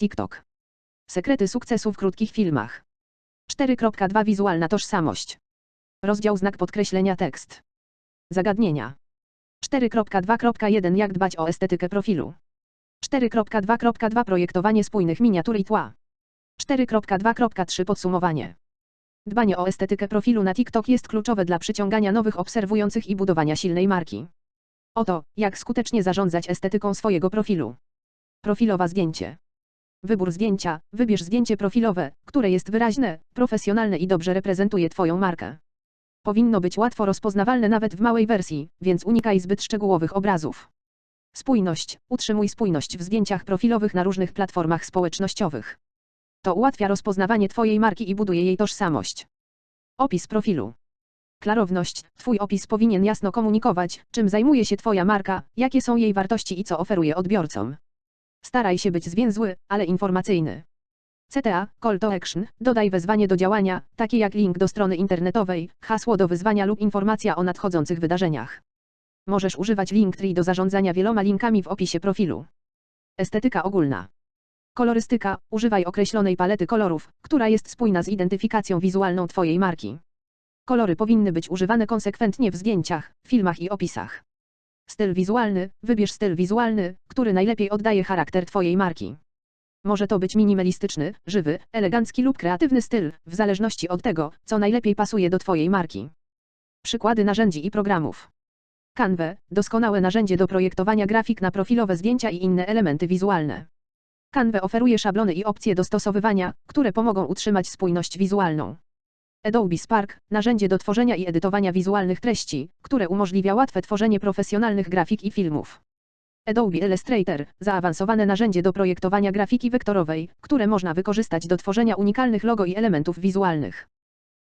TikTok. Sekrety sukcesu w krótkich filmach. 4.2 Wizualna tożsamość. Rozdział znak podkreślenia tekst. Zagadnienia. 4.2.1 Jak dbać o estetykę profilu. 4.2.2 Projektowanie spójnych miniatur i tła. 4.2.3 Podsumowanie. Dbanie o estetykę profilu na TikTok jest kluczowe dla przyciągania nowych obserwujących i budowania silnej marki. Oto, jak skutecznie zarządzać estetyką swojego profilu. Profilowa zdjęcie. Wybór zdjęcia. Wybierz zdjęcie profilowe, które jest wyraźne, profesjonalne i dobrze reprezentuje Twoją markę. Powinno być łatwo rozpoznawalne nawet w małej wersji, więc unikaj zbyt szczegółowych obrazów. Spójność. Utrzymuj spójność w zdjęciach profilowych na różnych platformach społecznościowych. To ułatwia rozpoznawanie Twojej marki i buduje jej tożsamość. Opis profilu. Klarowność. Twój opis powinien jasno komunikować, czym zajmuje się Twoja marka, jakie są jej wartości i co oferuje odbiorcom. Staraj się być zwięzły, ale informacyjny. CTA, Call to Action, dodaj wezwanie do działania, takie jak link do strony internetowej, hasło do wyzwania lub informacja o nadchodzących wydarzeniach. Możesz używać Linktree do zarządzania wieloma linkami w opisie profilu. Estetyka ogólna. Kolorystyka. Używaj określonej palety kolorów, która jest spójna z identyfikacją wizualną Twojej marki. Kolory powinny być używane konsekwentnie w zdjęciach, filmach i opisach. Styl wizualny. Wybierz styl wizualny, który najlepiej oddaje charakter Twojej marki. Może to być minimalistyczny, żywy, elegancki lub kreatywny styl, w zależności od tego, co najlepiej pasuje do Twojej marki. Przykłady narzędzi i programów. Canva, doskonałe narzędzie do projektowania grafik na profilowe zdjęcia i inne elementy wizualne. Canva oferuje szablony i opcje dostosowywania, które pomogą utrzymać spójność wizualną. Adobe Spark, narzędzie do tworzenia i edytowania wizualnych treści, które umożliwia łatwe tworzenie profesjonalnych grafik i filmów. Adobe Illustrator, zaawansowane narzędzie do projektowania grafiki wektorowej, które można wykorzystać do tworzenia unikalnych logo i elementów wizualnych.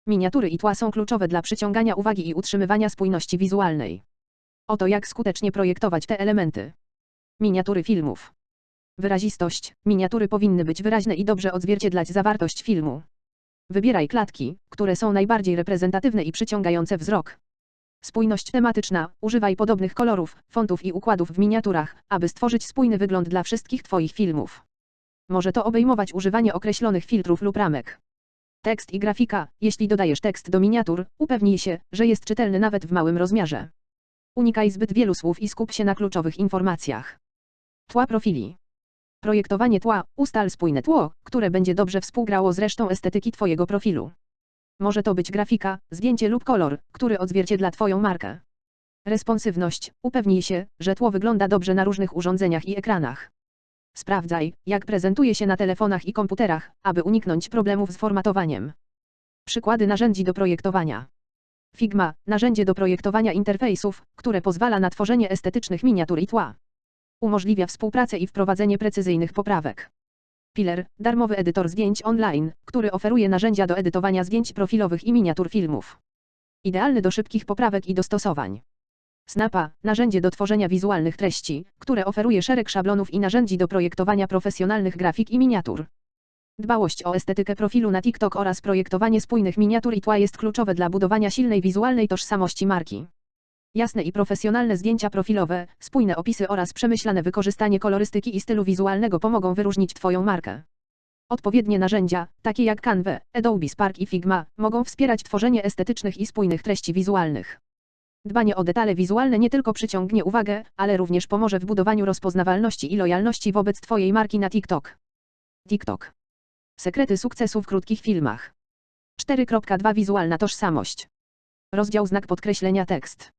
Miniatury i tła są kluczowe dla przyciągania uwagi i utrzymywania spójności wizualnej. Oto jak skutecznie projektować te elementy. Miniatury filmów. Wyrazistość. Miniatury powinny być wyraźne i dobrze odzwierciedlać zawartość filmu. Wybieraj klatki, które są najbardziej reprezentatywne i przyciągające wzrok. Spójność tematyczna. Używaj podobnych kolorów, fontów i układów w miniaturach, aby stworzyć spójny wygląd dla wszystkich Twoich filmów. Może to obejmować używanie określonych filtrów lub ramek. Tekst i grafika. Jeśli dodajesz tekst do miniatur, upewnij się, że jest czytelny nawet w małym rozmiarze. Unikaj zbyt wielu słów i skup się na kluczowych informacjach. Tła profili. Projektowanie tła. Ustal spójne tło, które będzie dobrze współgrało z resztą estetyki Twojego profilu. Może to być grafika, zdjęcie lub kolor, który odzwierciedla Twoją markę. Responsywność. Upewnij się, że tło wygląda dobrze na różnych urządzeniach i ekranach. Sprawdzaj, jak prezentuje się na telefonach i komputerach, aby uniknąć problemów z formatowaniem. Przykłady narzędzi do projektowania. Figma, narzędzie do projektowania interfejsów, które pozwala na tworzenie estetycznych miniatur i tła. Umożliwia współpracę i wprowadzenie precyzyjnych poprawek. Piller, darmowy edytor zdjęć online, który oferuje narzędzia do edytowania zdjęć profilowych i miniatur filmów. Idealny do szybkich poprawek i dostosowań. Snapa, narzędzie do tworzenia wizualnych treści, które oferuje szereg szablonów i narzędzi do projektowania profesjonalnych grafik i miniatur. Dbałość o estetykę profilu na TikTok oraz projektowanie spójnych miniatur i tła jest kluczowe dla budowania silnej wizualnej tożsamości marki. Jasne i profesjonalne zdjęcia profilowe, spójne opisy oraz przemyślane wykorzystanie kolorystyki i stylu wizualnego pomogą wyróżnić Twoją markę. Odpowiednie narzędzia, takie jak Canva, Adobe Spark i Figma, mogą wspierać tworzenie estetycznych i spójnych treści wizualnych. Dbanie o detale wizualne nie tylko przyciągnie uwagę, ale również pomoże w budowaniu rozpoznawalności i lojalności wobec Twojej marki na TikTok. TikTok. Sekrety sukcesu w krótkich filmach. 4.2 Wizualna tożsamość. Rozdział znak podkreślenia tekst.